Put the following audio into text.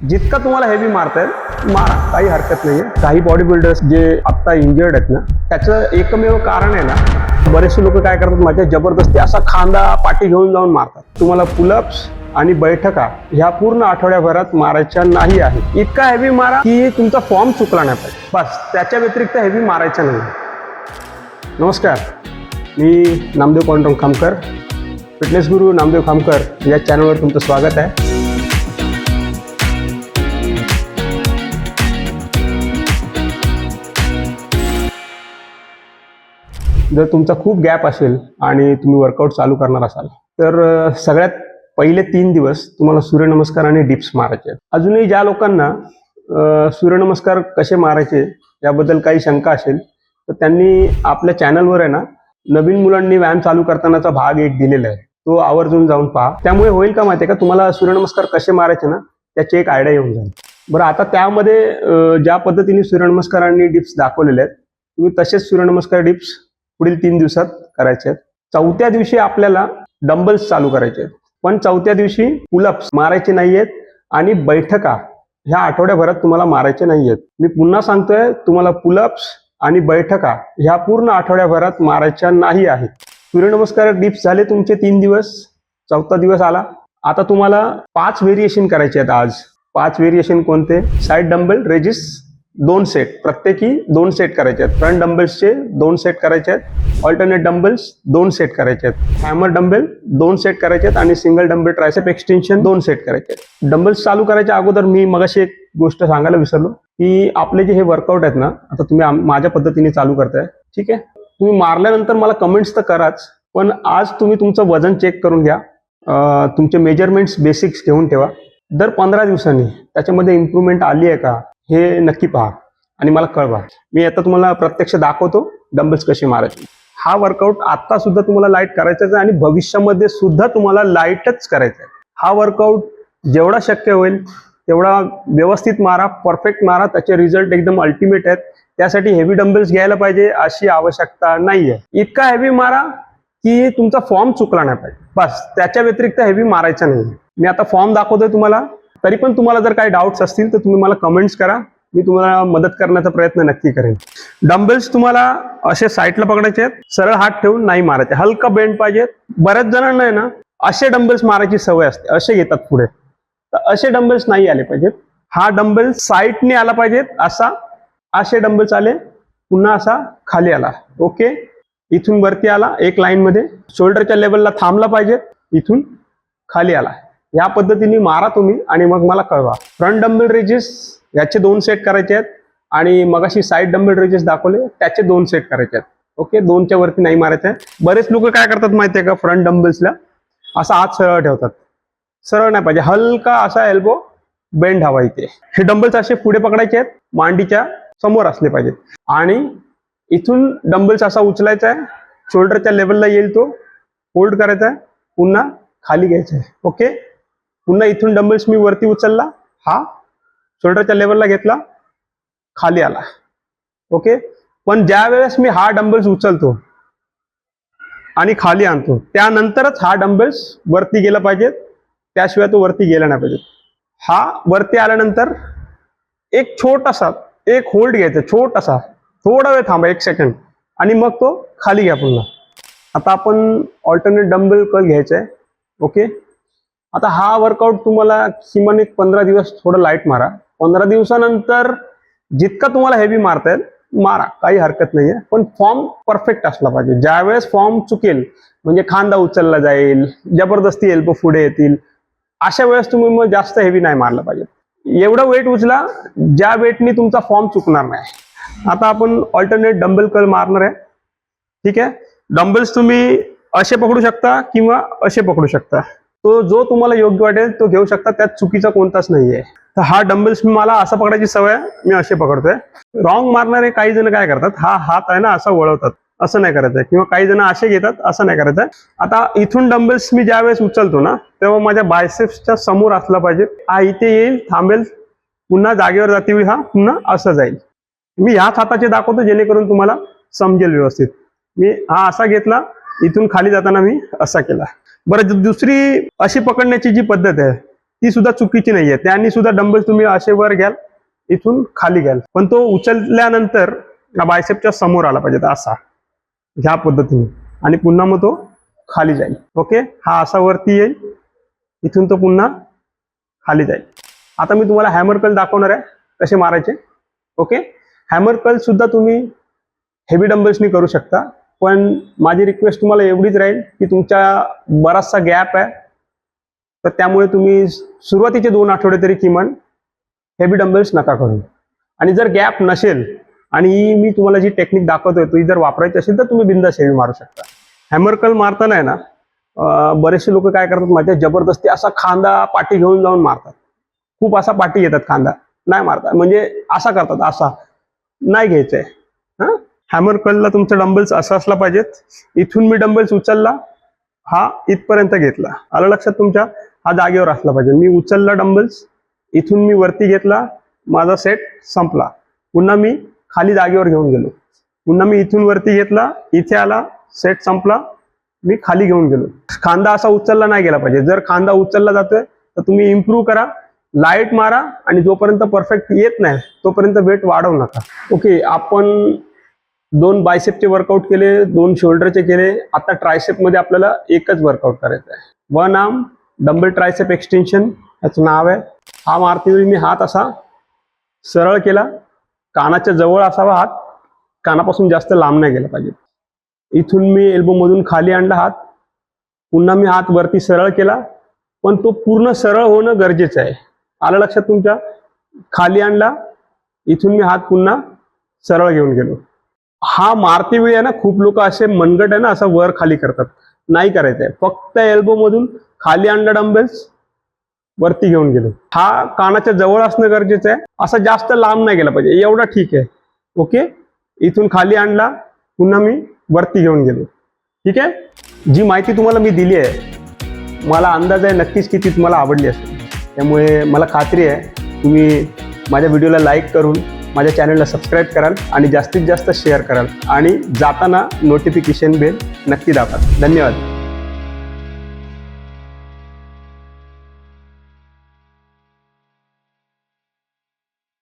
जितका तुम्हाला हेवी मारता येईल मारा. काही हरकत नाही आहे काही बॉडी बिल्डर्स जे आत्ता इंजर्ड आहेत ना त्याचं एकमेव कारण आहे ना बरेचसे लोक काय करतात माझ्या जबरदस्ती असा खांदा पाठी घेऊन जाऊन मारतात. तुम्हाला पुलअप्स आणि बैठका ह्या पूर्ण आठवड्याभरात मारायच्या नाही आहे इतका हेवी मारा की तुमचा फॉर्म चुकला नाही पाहिजे. बस त्याच्या व्यतिरिक्त हेवी मारायचा नाही नमस्कार. मी नामदेव पांडुरंग खामकर फिटनेस गुरु नामदेव खामकर. या चॅनलवर तुमचं स्वागत आहे. जर तुमचा खूप गॅप असेल आणि तुम्ही वर्कआउट चालू करणार असाल तर सगळ्यात पहिले तीन दिवस तुम्हाला सूर्यनमस्कार आणि डिप्स मारायचे आहेत. अजूनही ज्या लोकांना सूर्यनमस्कार कसे मारायचे याबद्दल काही शंका असेल तर त्यांनी आपल्या चॅनलवर आहे ना नवीन मुलांनी व्यायाम चालू करतानाचा भाग एक दिलेला आहे. तो आवर्जून जाऊन पहा. त्यामुळे होईल का माहिती आहे का? तुम्हाला सूर्यनमस्कार कसे मारायचे ना त्याची एक आयडिया येऊन जाईल. बरं आता त्यामध्ये ज्या पद्धतीने सूर्यनमस्कार आणि डिप्स दाखवलेले आहेत तुम्ही तसेच सूर्यनमस्कार डिप्स पुढील तीन दिवसात करायचे आहेत. चौथ्या दिवशी आपल्याला डंबल्स चालू करायचे आहेत. पण चौथ्या दिवशी पुलअप्स मारायचे नाहीयेत आणि बैठका ह्या आठवड्याभरात तुम्हाला मारायचे नाहीयेत मी पुन्हा सांगतोय तुम्हाला पुलअप्स आणि बैठका ह्या पूर्ण आठवड्याभरात मारायच्या नाही आहेत. सूर्यनमस्कार डिप्स झाले तुमचे तीन दिवस चौथा दिवस आला. आता तुम्हाला पाच व्हेरिएशन करायचे आहेत आज. पाच व्हेरिएशन कोणते? साईड डंबल रेजिस दोन सेट प्रत्येकी दोन सेट करायचे आहेत. फ्रंट डंबल्सचे दोन सेट करायचे आहेत. ऑल्टरनेट डंबल्स दोन सेट करायचे आहेत. हॅमर डंबेल दोन सेट करायचे आहेत. आणि सिंगल डंबेल ट्रायसेप एक्सटेन्शन दोन सेट करायचे आहेत. डंबल्स चालू करायच्या अगोदर मी मगाशी एक गोष्ट सांगायला विसरलो की आपले जे हे वर्कआउट आहेत ना आता तुम्ही माझ्या पद्धतीने चालू करताय. ठीक आहे? तुम्ही मारल्यानंतर मला कमेंट्स तर कराच पण आज तुम्ही तुमचं वजन चेक करून घ्या. तुमचे मेजरमेंट्स बेसिक्स घेऊन ठेवा. दर पंधरा दिवसांनी त्याच्यामध्ये इम्प्रूव्हमेंट आली आहे का हे नक्की पहा आणि मला कळवा. मी आता तुम्हाला प्रत्यक्ष दाखवतो डंबल्स कसे मारायचे. हा वर्कआउट आता सुद्धा तुम्हाला लाइट करायचाच आहे आणि भविष्यामध्ये सुद्धा तुम्हाला लाईटच करायचं आहे हा वर्कआउट जेवढा शक्य होईल तेवढा व्यवस्थित मारा परफेक्ट मारा त्याचे रिझल्ट एकदम अल्टिमेट आहेत. त्यासाठी हेवी डंबल्स घ्यायला पाहिजे अशी आवश्यकता नाहीये. इतका हेवी मारा की तुमचा फॉर्म चुकला नाही पाहिजे. बस त्याच्या व्यतिरिक्त हेवी मारायचा नाही मी आता फॉर्म दाखवतोय तुम्हाला. तरी पण तुम्हाला जर काही डाऊट्स असतील तर तुम्ही मला कमेंट्स करा. मी तुम्हाला मदत करण्याचा प्रयत्न नक्की करेन. डंबेल्स तुम्हाला असे साईडला पकडायचे आहेत. सरळ हात ठेवून नाही मारायचे. हलका बेंड पाहिजेत बऱ्याच जणांना आहे ना असे डंबेल्स मारायची सवय असते. असे येतात पुढे. तर असे डंबेल्स नाही आले पाहिजेत. हा डम्बेल साईडने आला पाहिजेत. असा असे डंबेल्स आले. पुन्हा असा खाली आला. ओके इथून वरती आला एक लाईन मध्ये. शोल्डरच्या लेवलला थांबला पाहिजे. इथून खाली आला. या पद्धतीने मारा तुम्ही आणि मग मला कळवा. फ्रंट डंबेल रेजेस याचे दोन सेट करायचे आहेत. आणि मगाशी साईड डंबेल रेजेस दाखवले त्याचे दोन सेट करायचे आहेत. ओके दोनच्या वरती नाही मारायचे आहे. बरेच लोक काय करतात माहितीये का? फ्रंट डंबेल्सला असा हात सरळ ठेवतात. सरळ नाही पाहिजे. हलका असा एल्बो बेंड हवा इथे. हे डंबल्स असे पुढे पकडायचे आहेत. मांडीच्या समोर असले पाहिजेत. आणि इथून डंबल्स असा उचलायचा आहे. शोल्डरच्या लेवलला येईल तो. होल्ड करायचा आहे. पुन्हा खाली घ्यायचा आहे. ओके पुन्हा इथून डंबल्स मी वरती उचलला. हा. शोल्डरच्या लेवलला घेतला. खाली आला. ओके पण ज्या वेळेस मी हा डंबल्स उचलतो आणि खाली आणतो त्यानंतरच हा डंबल्स वरती गेला पाहिजे त्याशिवाय तो वरती गेला नाही पाहिजे हा वरती आल्यानंतर एक छोटासा एक होल्ड घ्यायचा छोटासा. थोडा वेळ थांबा एक सेकंड आणि मग तो खाली घ्या पुन्हा. आता आपण ऑल्टरनेट डंबल कल घ्यायचा आहे ओके आता हा वर्कआउट तुम्हाला किमान एक पंधरा दिवस थोडं लाइट मारा. पंधरा दिवसानंतर जितका तुम्हाला हेवी मारता येईल मारा. काही हरकत नाहीये. पण फॉर्म परफेक्ट असला पाहिजे. ज्या वेळेस फॉर्म चुकेल म्हणजे खांदा उचलला जाईल जबरदस्ती एल्बो पुढे येतील अशा वेळेस तुम्ही मग जास्त हेवी नाही मारलं पाहिजे. एवढं वेट उचला ज्या वेटनी तुमचा फॉर्म चुकणार नाही. आता आपण ऑल्टरनेट डंबल कल मारणार आहे. ठीक आहे? डंबल्स तुम्ही असे पकडू शकता किंवा असे पकडू शकता. तो जो तुम्हाला योग्य वाटेल तो घेऊ शकता त्यात चुकीचा कोणताच नाहीये. तर हा डंबल्स मला असा पकडायची सवय मी असे पकडतोय. रॉंग मारणारे काही जण काय करतात हा हात आहे ना असा वळवतात. असं नाही करायचंय. किंवा काही जण असे घेतात असं नाही करायचंय. आता इथून डंबल्स मी ज्या वेळेस उचलतो ना तेव्हा माझ्या बायसेप्सच्या समोर असला पाहिजे. हा इथे येईल थांबेल पुन्हा जागेवर जाते हा पुन्हा असं जाईल. मी ह्याच हाताचे दाखवतो जेणेकरून तुम्हाला समजेल व्यवस्थित. मी हा असा घेतला इथून खाली जाताना मी असा केला. बरं दुसरी अशी पकडण्याची जी पद्धत आहे ती सुद्धा चुकीची नाहीये. त्यांनी सुद्धा डंबल तुम्ही असे वर घ्याल इथून खाली घ्याल. पण तो उचलल्यानंतर बायसेपच्या समोर आला पाहिजे असा. ह्या पद्धतीने. आणि पुन्हा मग तो खाली जाईल. ओके? हा असा वरती येईल. इथून तो पुन्हा खाली जाईल. आता मी तुम्हाला हॅमरकल दाखवणार आहे कसे मारायचे. ओके? हॅमर कल सुद्धा तुम्ही हेवी डंबल्सनी करू शकता. पण माझी रिक्वेस्ट तुम्हाला एवढीच राहील की तुमच्या बराचसा गॅप आहे. तर त्यामुळे तुम्ही सुरुवातीचे दोन आठवडे तरी किमान हेवी डंबल्स नका करू. आणि जर गॅप नसेल आणि मी तुम्हाला जी टेक्निक दाखवतोय ती जर वापरायची असेल तर तुम्ही बिंदा हेवी मारू शकता. हॅमर कल मारताना आहे ना बरेचसे लोक काय करतात माझ्या जबरदस्ती असा खांदा पाठी घेऊन जाऊन मारतात. खूप असा पाठी येतात खांदा. नाही मारतात म्हणजे असा करतात असा. नाही घ्यायचंय. हा? हॅमर कलला तुमचा डंबल्स असा असला पाहिजेत. इथून मी डंबल्स उचलला हा इथपर्यंत घेतला. आलं लक्षात तुमच्या? हा जागेवर असला पाहिजे. मी उचलला डंबल्स इथून मी वरती घेतला माझा सेट संपला. पुन्हा मी खाली जागेवर घेऊन गेलो. पुन्हा मी इथून वरती घेतला इथे आला सेट संपला मी खाली घेऊन गेलो. खांदा असा उचलला नाही गेला पाहिजे. जर खांदा उचलला जातोय तर तुम्ही इम्प्रूव्ह करा. लाइट मारा आणि जोपर्यंत परफेक्ट येत नाही तोपर्यंत वेट वाढवू नका. ओके आपण दोन बायसेपचे वर्कआउट केले दोन शोल्डरचे केले. आता ट्रायसेपमध्ये आपल्याला एकच वर्कआउट करायचं आहे. One arm dumbbell tricep extension याचं नाव आहे. हा मारते मी हात असा सरळ केला. कानाच्या जवळ असावा हात. कानापासून जास्त लांब नाही गेला पाहिजे. इथून मी एल्बोमधून खाली आणला हात. पुन्हा मी हात वरती सरळ केला. पण तो पूर्ण सरळ होणं गरजेचं आहे. आलं लक्षात तुमच्या? खाली आणला. इथून मी हात पुन्हा सरळ घेऊन गेलो. हा मारते वेळी आहे ना खूप लोक असे मनगट आहे ना असं वर खाली करतात. नाही करायचंय. फक्त एल्बो मधून खाली आणला डंबेल्स वरती घेऊन गेलो. हा कानाच्या जवळ असणं गरजेचं आहे. असा जास्त लांब नाही गेला पाहिजे. एवढा ठीक आहे. ओके? इथून खाली आणला. पुन्हा मी वरती घेऊन गेलो. ठीक आहे? जी माहिती तुम्हाला मी दिली आहे मला अंदाज आहे नक्कीच की ती तुम्हाला आवडली असेल. त्यामुळे मला खात्री आहे तुम्ही माझ्या व्हिडिओला लाईक करून माझ्या चॅनलला सबस्क्राईब कराल आणि जास्तीत जास्त शेअर कराल. आणि जाताना नोटिफिकेशन बेल नक्की दाबाल धन्यवाद.